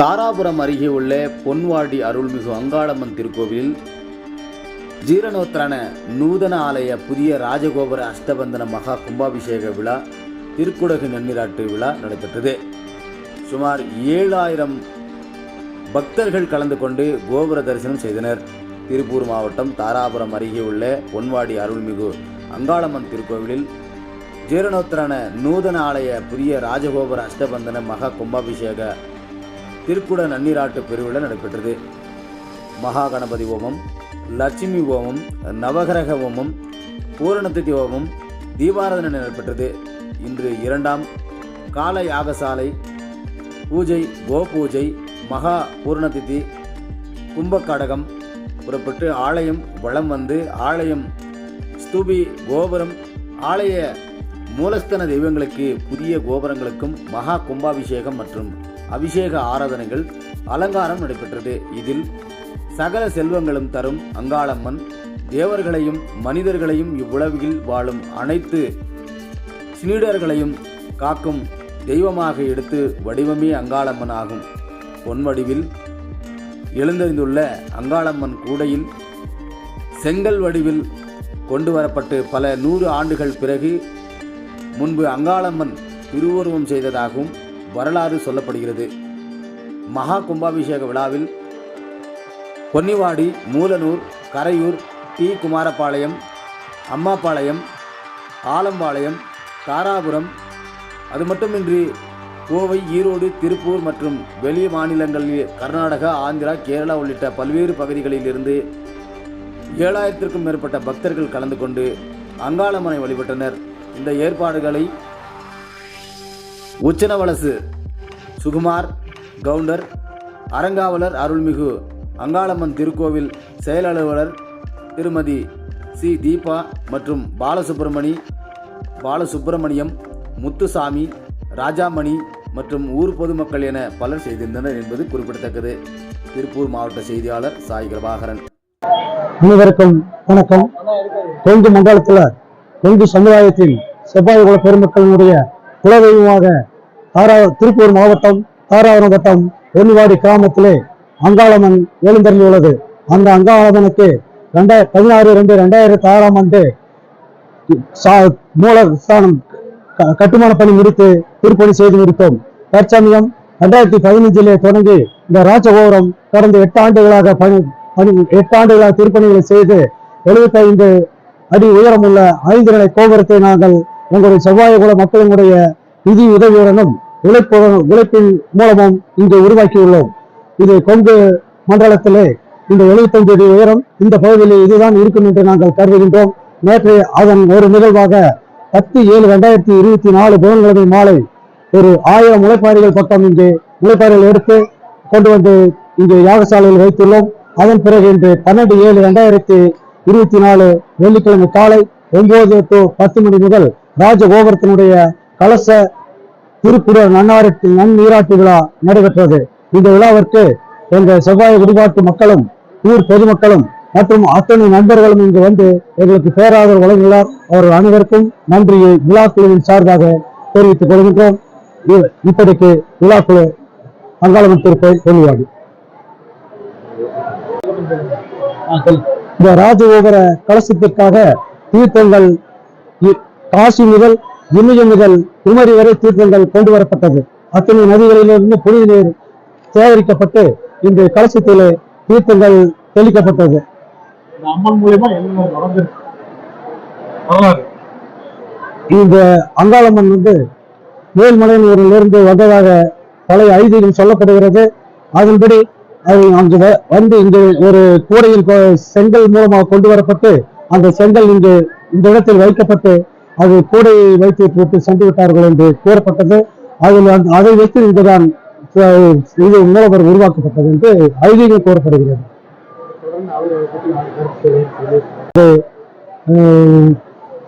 தாராபுரம் அருகே உள்ள பொன்வாடி அருள்மிகு அங்காளம்மன் திருக்கோவிலில் ஜீரணோத்தரான நூதன ஆலய புதிய ராஜகோபுர அஷ்டபந்தன மகா கும்பாபிஷேக விழா திருக்குடகு நன்னீராட்டு விழா நடைபெற்றது. சுமார் ஏழாயிரம் பக்தர்கள் கலந்து கொண்டு கோபுர தரிசனம் செய்தனர். திருப்பூர் மாவட்டம் தாராபுரம் அருகே உள்ள பொன்வாடி அருள்மிகு அங்காளம்மன் திருக்கோவிலில் ஜீரணோத்திரான நூதன ஆலய புதிய ராஜகோபுர அஷ்டபந்தன மகா கும்பாபிஷேக திருக்குட நன்னீராட்டு பெருவிழா நடைபெற்றது. மகா கணபதி ஹோமம் லட்சுமி ஹோமம் நவகிரக ஹோமம் பூரணதிதி ஹோமம் தீபாராதனை நடைபெற்றது. இன்று இரண்டாம் கால யாகசாலை பூஜை கோபூஜை மகா பூரணதிதி கும்பக்கடகம் புறப்பட்டு ஆலயம் வலம் வந்து ஆலயம் ஸ்தூபி கோபுரம் ஆலய மூலஸ்தன தெய்வங்களுக்கு புதிய கோபுரங்களுக்கும் மகா கும்பாபிஷேகம் மற்றும் அபிஷேக ஆராதனைகள் அலங்காரம் நடைபெற்றது. இதில் சகல செல்வங்களும் தரும் அங்காளம்மன் தேவர்களையும் மனிதர்களையும் இவ்வுலகில் வாழும் அனைத்து சீடர்களையும் காக்கும் தெய்வமாக எடுத்து வடிவமே அங்காளம்மன் ஆகும். பொன் வடிவில் எழுந்தறிந்துள்ள அங்காளம்மன் கூடையில் செங்கல் வடிவில் கொண்டு வரப்பட்டு பல நூறு ஆண்டுகள் பிறகு முன்பு அங்காளம்மன் திருவுருவம் செய்ததாகவும் வரலாறு சொல்லப்படுகிறது. மகா கும்பாபிஷேக விழாவில் பொன்னிவாடி மூலனூர் கரையூர் டி. குமாரபாளையம் அம்மாபாளையம் ஆலம்பாளையம் தாராபுரம் அது மட்டுமின்றி கோவை ஈரோடு திருப்பூர் மற்றும் வெளி மாநிலங்களில் கர்நாடகா ஆந்திரா கேரளா உள்ளிட்ட பல்வேறு பகுதிகளில் இருந்து ஏழாயிரத்திற்கும் மேற்பட்ட பக்தர்கள் கலந்து கொண்டு அங்காளம்மனை வழிபட்டனர். இந்த ஏற்பாடுகளை உச்சனவலசு சுகுமார் கவுண்டர் அரங்காவலர் அருள்மிகு அங்காளம்மன் திருக்கோவில் செயலலுவலர் திருமதி சி. தீபா மற்றும் பாலசுப்பிரமணி பாலசுப்பிரமணியம் முத்துசாமி ராஜாமணி மற்றும் ஊர் பொதுமக்கள் என பலர் செய்திருந்தனர் என்பது குறிப்பிடத்தக்கது. திருப்பூர் மாவட்ட செய்தியாளர் சாய் பிரபாகரன். அனைவருக்கும் வணக்கம். கொங்கு மண்டலத்தில் கொங்கு சமுதாயத்தின் செவ்வாய் குல பெருமக்களினுடைய குலதெய்வமாக தாரா திருப்பூர் மாவட்டம் தாராவரம் வட்டம் ஒன்னிவாடி கிராமத்திலே அங்காளம்மன் எழுந்தருளியுள்ளது அந்த அங்காளம்மனுக்கு ரெண்டாயிரத்தி பதினாறு ரெண்டு ரெண்டாயிரத்தி ஆறாம் ஆண்டு சா- மூல ஸ்தானம் கட்டுமான பணி முடித்து திருப்பணி செய்து முடித்தோம். தற்சமயம் ரெண்டாயிரத்தி பதினஞ்சிலே தொடங்கி இந்த ராஜகோபுரம் கடந்த எட்டு ஆண்டுகளாக பணி பணி எட்டு ஆண்டுகளாக திருப்பணிகளை செய்து எழுபத்தைந்து அடி உயரமுள்ள ஐந்து நிலை கோபுரத்தை நாங்கள் உங்களுடைய செவ்வாய் குல மக்களினுடைய நிதி உதவியுடனும் உழைப்பு உழைப்பின் மூலமும் இங்கு உருவாக்கியுள்ளோம். இது கொங்கு மண்டலத்திலே இந்த 75 அடி உயரம் இந்த பகுதியில் இதுதான் இருக்கும் என்று நாங்கள் கருதுகின்றோம். நேற்று அதன் ஒரு நிகழ்வாக பத்து ஏழு ரெண்டாயிரத்தி இருபத்தி நாலு புதன்கிழமை மாலை ஒரு ஆயிரம் முளைப்பாறைகள் பக்கம் இங்கு முளைப்பாறைகள் எடுத்து கொண்டு வந்து இங்கு யாகசாலையில் வைத்துள்ளோம். அதன் பிறகு இன்று பன்னெண்டு ஏழு ரெண்டாயிரத்தி இருபத்தி நாலு வெள்ளிக்கிழமை காலை ஒன்பது டு பத்து மணி முதல் ராஜகோபுரத்தினுடைய கலச திருப்புற நன்னாட்டு நன்னீராட்டு விழா நடைபெற்றது. இந்த விழாவிற்கு எங்கள் செவ்வாய் வழிபாட்டு மக்களும் ஊர் பொதுமக்களும் மற்றும் அத்தனை நண்பர்களும் இங்கு வந்து எங்களுக்கு பேராதரவு வழங்கினார் அவர்கள் அனைவருக்கும் நன்றியை விழாக்குழுவின் சார்பாக தெரிவித்துக் கொள்கின்றோம். இப்படிக்கு விழாக்குழு அங்காளம்மன் திருக்கோயில் சொல்லுவாங்க இந்த ராஜகோபுர கலசத்திற்காக தீர்த்தங்கள் காசி முதல் இமயம் முதல் குமரி வரை தீர்த்தங்கள் கொண்டு வரப்பட்டது. அத்தனை நதிகளிலிருந்து புனித நீர் சேகரிக்கப்பட்டு இன்று கலசத்திலே தீர்த்தங்கள் தெளிக்கப்பட்டது. அம்மன் மூலியமா என்ன நடந்திருக்கு வரலாறு. இந்த அங்காளம்மன் வந்து மேல்மலையனூரிலிருந்து வந்ததாக பழைய ஐதீகம் சொல்லப்படுகிறது. அதன்படி அது அங்கு வந்து இங்கு ஒரு கூடையில் கொ- செங்கல் மூலமாக கொண்டு வரப்பட்டு அந்த செங்கல் இங்கு இந்த இடத்தில் வைக்கப்பட்டு அது கூடையை வைத்து போட்டு சென்று விட்டார்கள் என்று கூறப்பட்டது. அதில் அதை வைத்து இங்குதான் இது மூலவர் உருவாக்கப்பட்டது என்று ஐதீகம் கூறப்படுகிறது.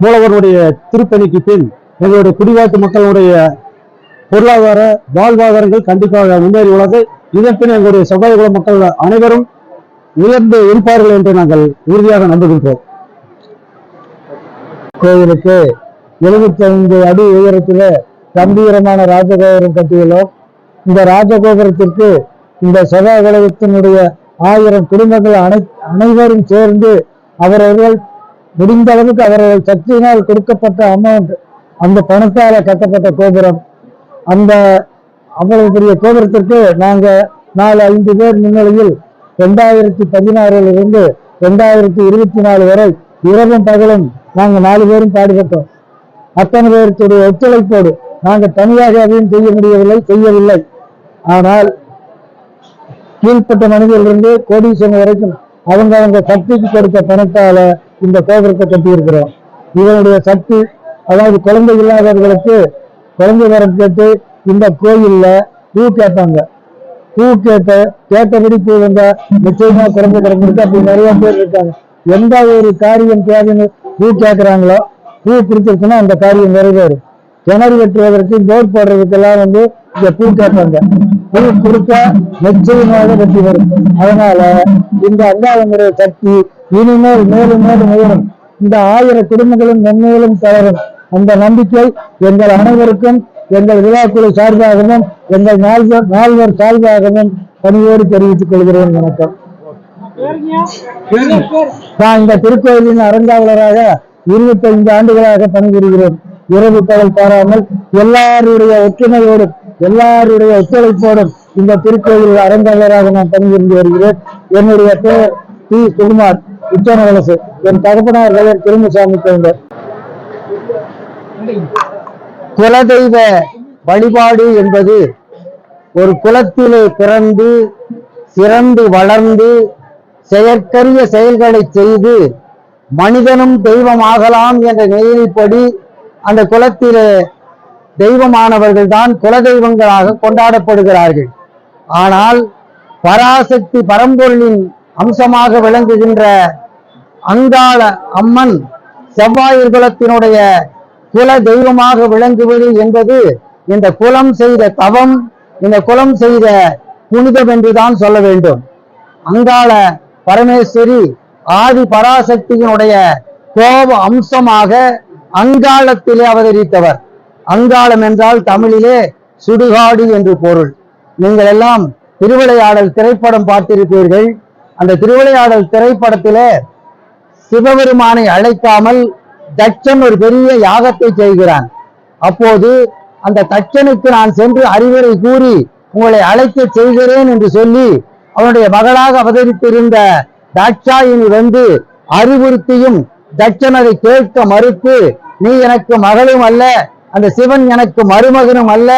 மூலவருடைய திருப்பணிக்கு பின் எங்களுடைய குடிவாட்டு மக்களுடைய பொருளாதார வாழ்வாதாரங்கள் கண்டிப்பாக முன்னேறி உள்ளது. இதன் பின் எங்களுடைய செவ்வாய்குல மக்கள் அனைவரும் உயர்ந்து இருப்பார்கள் என்று நாங்கள் உறுதியாக நம்புகின்றோம். கோயிலுக்கு எழுபத்தி ஐந்து அடி உயரத்தில் கம்பீரமான ராஜகோபுரம் கட்டியுள்ளோம். இந்த ராஜகோபுரத்திற்கு இந்த செவ்வாய் உலகத்தினுடைய ஆயிரம் குடும்பங்கள் அனை அனைவரும் சேர்ந்து அவரவர்கள் முடிந்த அளவுக்கு அவரவர்கள் சக்தியினால் கொடுக்கப்பட்ட அமௌண்ட் அந்த பணத்தால கட்டப்பட்ட கோபுரம். அந்த அவ்வளவு பெரிய கோபுரத்திற்கு நாங்க நாலு ஐந்து பேர் முன்னிலையில் ரெண்டாயிரத்தி பதினாறுல இருந்து ரெண்டாயிரத்தி இருபத்தி நாலு வரை இரவும் பகலும் நாங்க நாலு பேரும் பாடுபட்டோம். அத்தனை பேருடைய ஒத்துழைப்போடு நாங்கள் தனியாக அதையும் செய்ய முடியவில்லை செய்யவில்லை. ஆனால் கீழ்பட்ட மனிதர்களிருந்து கோடீஸ்வரன் வரைக்கும் அவங்க அவங்க சக்திக்கு கொடுத்த பணத்தால இந்த கோபுரத்தை கட்டியிருக்கிறோம். இதனுடைய சக்தி அதாவது குழந்தை இல்லாதவர்களுக்கு குழந்தை வரம் கேட்டு இந்த கோயில்ல பூ கேட்பாங்க. பூ கேட்ட கேட்டபடி பூ வந்தா நிச்சயமா குழந்தை கிடந்திருக்கு அப்படி நிறைய பேர் இருக்காங்க. எந்த ஒரு காரியம் தேவைன்னு பூ கேட்கறாங்களோ பூ கொடுத்துருச்சுன்னா அந்த காரியம் நிறைவேறும். கிணறு வெட்டுவதற்கு போர் போடுறதுக்கெல்லாம் வந்து இந்த பூ கேட்பாங்க பூ கொடுத்தா நிச்சயமாக வெற்றி வரும் அதனால இந்த அங்காளமுறை சக்தி இனிமேல் மேலும் மேலும் உயரும். இந்த ஆயிரம் குடும்பங்களும் மென்மேலும் தளரும். அந்த நம்பிக்கை எங்கள் அனைவருக்கும் எங்கள் விழாக்குழு சார்பாகவும் எங்கள் நால்வர் நால்வர் சார்பாகவும் பணியோடு தெரிவித்துக் கொள்கிறேன். வணக்கம். நான் இந்த திருக்கோயிலின் அறங்காவலராக இருபத்தைந்து ஆண்டுகளாக பணிபுரிகிறேன். இரவு பகல் பாராமல் எல்லாருடைய ஒற்றுமையோடும் எல்லாருடைய ஒத்துழைப்போடும் இந்த திருக்கோயில் அறங்காவலராக நான் பணிபுரிந்து வருகிறேன். என்னுடைய பெயர் பி. சுகுமார் உச்சநவலசு. என் தகப்பனார் பெயர் திருமசாமி கவுண்டர் குலதெய்வ வழிபாடு என்பது ஒரு குலத்திலே பிறந்து சிறந்து வளர்ந்து செயற்கரிய செயல்களை செய்து மனிதனும் தெய்வமாகலாம் என்ற நிலைப்படி அந்த குலத்திலே தெய்வமானவர்கள் தான் குலதெய்வங்களாக கொண்டாடப்படுகிறார்கள். ஆனால் பராசக்தி பரம்பொருளின் அம்சமாக விளங்குகின்ற அங்காள அம்மன் செவ்வாயர் குலத்தினுடைய குல தெய்வமாக விளங்குவது என்பது இந்த குலம் செய்த தவம் இந்த குலம் செய்த புனிதம் என்றுதான் சொல்ல வேண்டும். அங்காள பரமேஸ்வரி ஆதி பராசக்தியினுடைய கோப அம்சமாக அங்காளத்திலே அவதரித்தவர். அங்காளம் என்றால் தமிழிலே சுடுகாடு என்று பொருள். நீங்கள் எல்லாம் திருவிளையாடல் திரைப்படம் பார்த்திருப்பீர்கள். அந்த திருவிளையாடல் திரைப்படத்திலே சிவபெருமானை அழைக்காமல் தட்சன் ஒரு பெரிய யாகத்தை செய்கிறான். அப்போது அந்த தட்சனுக்கு நான் சென்று அறிவுரை கூறி உங்களை அழைக்க செய்கிறேன் என்று சொல்லி அவனுடைய மகளாக அவதரித்திருந்த தாட்சாயினி வந்து அறிவுறுத்தியும் தட்சன் அதை கேட்க மறுத்து நீ எனக்கு மகளும் அல்ல அந்த சிவன் எனக்கு மருமகனும் அல்ல.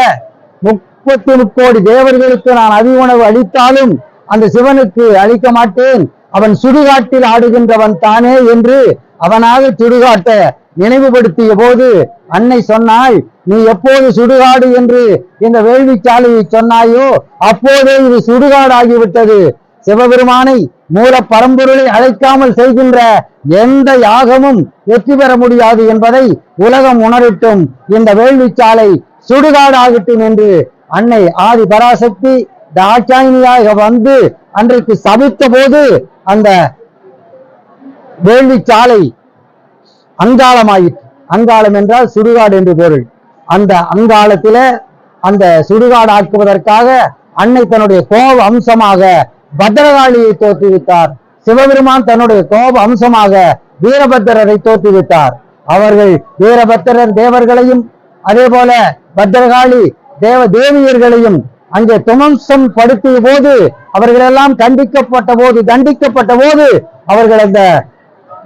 முப்பத்தி முக்கோடி தேவர்களுக்கு நான் அதி உணவு அளித்தாலும் அந்த சிவனுக்கு அளிக்க மாட்டேன். அவன் சுடுகாட்டில் ஆடுகின்றவன் தானே என்று அவனாக சுடுகாட்ட நினைவுபடுத்திய போது அன்னை சொன்னாள் நீ எப்போது சுடுகாடு? என்று இந்த வேள்விச்சாலையை சொன்னாயோ அப்போதே இது சுடுகாடாகிவிட்டது. சிவபெருமானை மூல பரம்பொருளை அழைக்காமல் செய்கின்ற எந்த யாகமும் வெற்றி பெற முடியாது என்பதை உலகம் உணரட்டும். இந்த வேள்விச்சாலை சுடுகாடாகட்டும் என்று அன்னை ஆதி பராசக்தி தாட்சாயினியாக வந்து அன்றைக்கு சபித்த போது அந்த வேள்விச்சாலை அங்காளமாயிற்று. அங்காளம் என்றால் சுடுகாடு என்று பொருள். அந்த அங்காளத்தில அந்த சுடுகாடு ஆக்குவதற்காக அன்னை தன்னுடைய கோப அம்சமாக பத்ரகாளியை தோற்றுவித்தார். சிவபெருமான் தன்னுடைய கோப அம்சமாக வீரபத்திரரை தோற்றுவித்தார். அவர்கள் வீரபத்திரர் தேவர்களையும் அதே போல பத்ரகாளி தேவ தேவியர்களையும் அங்கே துமம்சம் படுத்திய போது அவர்களெல்லாம் கண்டிக்கப்பட்ட போது தண்டிக்கப்பட்ட போது அவர்கள் அந்த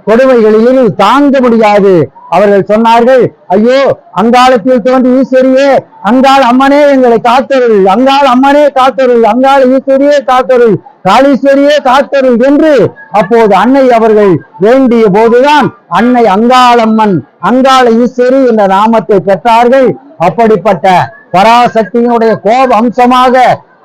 கொடுமைகளில் தாங்க முடியாது. அவர்கள் சொன்னார்கள் ஐயோ அங்காளத்தில் தோன்றி ஈஸ்வரியே அங்காள் அம்மனே எங்களை காத்தருள் அங்காள் அம்மனே காத்தருள் அங்கால் ஈஸ்வரியே காத்தருள் காளீஸ்வரியே காத்தருள் என்று அப்போது அன்னை அவர்கள் வேண்டிய போதுதான் அன்னை அங்காளம்மன் அங்காள ஈஸ்வரி என்ற நாமத்தை பெற்றார்கள். அப்படிப்பட்ட பராசக்தியினுடைய கோப அம்சமாக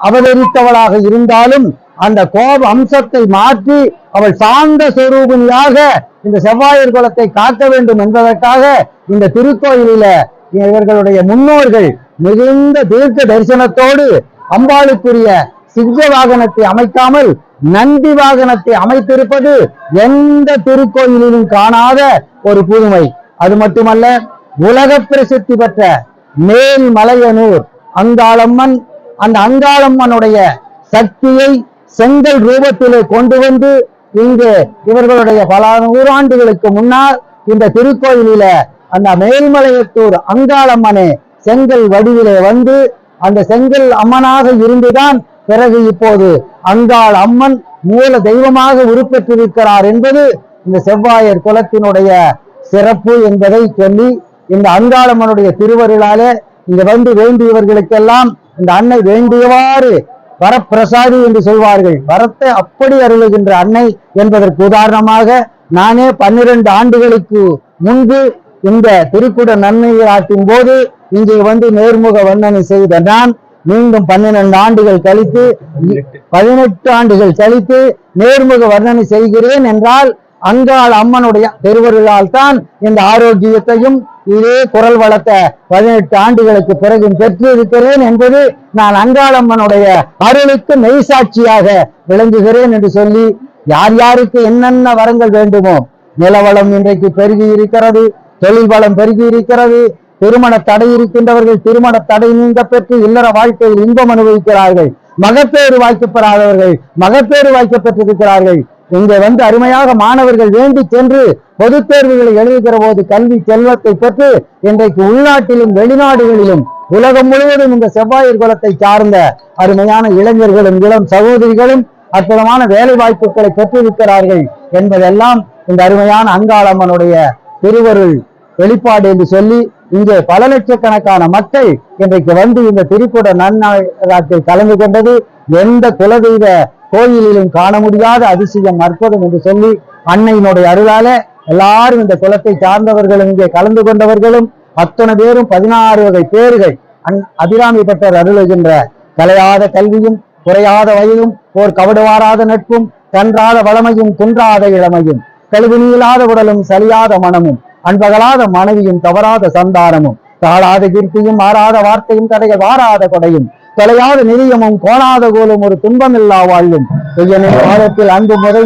அவதரித்தவளாக இருந்தாலும் அந்த கோப அம்சத்தை மாற்றி அவள் சாந்த சொரூபிணியாக இந்த செவ்வாயர் குலத்தை காக்க வேண்டும் என்பதற்காக இந்த திருக்கோயிலில இவர்களுடைய முன்னோர்கள் மிகுந்த தீர்க்க தரிசனத்தோடு அம்பாளுக்குரிய சிங்க வாகனத்தை அமைக்காமல் நந்தி வாகனத்தை அமைத்திருப்பது எந்த திருக்கோயிலிலும் காணாத ஒரு புதுமை. அது மட்டுமல்ல உலக பிரசித்தி பெற்ற மேல்மலையனூர் அங்காளம்மன் அந்த அங்காளம்மனுடைய சக்தியை செங்கல் ரூபத்திலே கொண்டு வந்து இங்கு இவர்களுடைய பல நூறாண்டுகளுக்கு முன்னால் இந்த திருக்கோயிலில அந்த மேல்மலையத்தூர் அங்காளம்மனே செங்கல் வடிவிலே வந்து அந்த செங்கல் அம்மனாக இருந்துதான் பிறகு இப்போது அங்காள் அம்மன் மூல தெய்வமாக உருப்பெற்றிருக்கிறார் என்பது இந்த செவ்வாயர் குலத்தினுடைய சிறப்பு என்பதை சொல்லி இந்த அங்காளம்மனுடைய திருவருளாலே இங்க வந்து வேண்டியவர்களுக்கெல்லாம் இந்த அன்னை வேண்டியவாறு வரப்பிரசாதி என்று சொல்வார்கள். வரத்தை அப்படி அருளுகின்ற அன்னை என்பதற்கு உதாரணமாக நானே பன்னிரண்டு ஆண்டுகளுக்கு முன்பு இந்த திருக்குட நன்மையாட்டின் போது இங்கே வந்து நேர்முக வர்ணனை செய்த நான் மீண்டும் பன்னிரண்டு ஆண்டுகள் கழித்து பதினெட்டு ஆண்டுகள் கழித்து நேர்முக வர்ணனை செய்கிறேன் என்றால் அங்காள் அம்மனுடைய பெருவருளால் தான் இந்த ஆரோக்கியத்தையும் இதே குரல் வளத்தை பதினெட்டு ஆண்டுகளுக்கு பிறகு பெற்றிருக்கிறேன் என்பது நான் அங்காளம்மனுடைய அருளுக்கு மெய்சாட்சியாக விளங்குகிறேன் என்று சொல்லி யார் யாருக்கு என்னென்ன வரங்கள் வேண்டுமோ நிலவளம் இன்றைக்கு பெருகி இருக்கிறது தொழில் வளம் பெருகி இருக்கிறது திருமண தடை இருக்கின்றவர்கள் திருமண தடை நீங்க பெற்று இல்லற வாழ்க்கையில் இன்பம் அனுபவிக்கிறார்கள் மகப்பேறு வாய்க்கப்பெறாதவர்கள் மகப்பேறு வாய்க்கப்பட்டிருக்கிறார்கள். இங்கே வந்து அருமையாக மாணவர்கள் வேண்டி சென்று பொது தேர்வுகளை எழுதுகிற போது கல்வி செல்வத்தை பெற்று இன்றைக்கு உள்நாட்டிலும் வெளிநாடுகளிலும் உலகம் முழுவதும் இந்த செவ்வாயர் குலத்தை சார்ந்த அருமையான இளைஞர்களும் இளம் சகோதரிகளும் அற்புதமான வேலை வாய்ப்புகளை பெற்றிருக்கிறார்கள் என்பதெல்லாம் இந்த அருமையான அங்காளம்மனுடைய திருவருள் வெளிப்பாடு என்று சொல்லி இங்கே பல லட்சக்கணக்கான மக்கள் இன்றைக்கு வந்து இந்த திருக்குட நன்னாட்டில் கலந்து கொண்டது. எந்த குலதெய்வ கோயிலிலும் காண முடியாத அதிசயம் அற்புதம் என்று சொல்லி அன்னையினுடைய அருளால எல்லாரும் இந்த குலத்தை சார்ந்தவர்களும் இங்கே கலந்து கொண்டவர்களும் அத்தனை பேரும் பதினாறு வகை பேர்கள் அன் அபிராமி பெற்றவர் அருளுகின்ற கலையாத கல்வியும் குறையாத வயதும் ஓர் கவடுவாராத நட்பும் கன்றாத வளமையும் குன்றாத இளமையும் கழுவு நீளாத உடலும் சலியாத மனமும் அன்பகலாத மனைவியும் தவறாத சந்தானமும் தாழாத கீர்த்தியும் மாறாத வார்த்தையும் தடைய வாராத கொடையும் தொலையாத நிதியமும் கோணாத கோலும் ஒரு துன்பம் இல்லா வாழும் காலத்தில் அன்பு முறை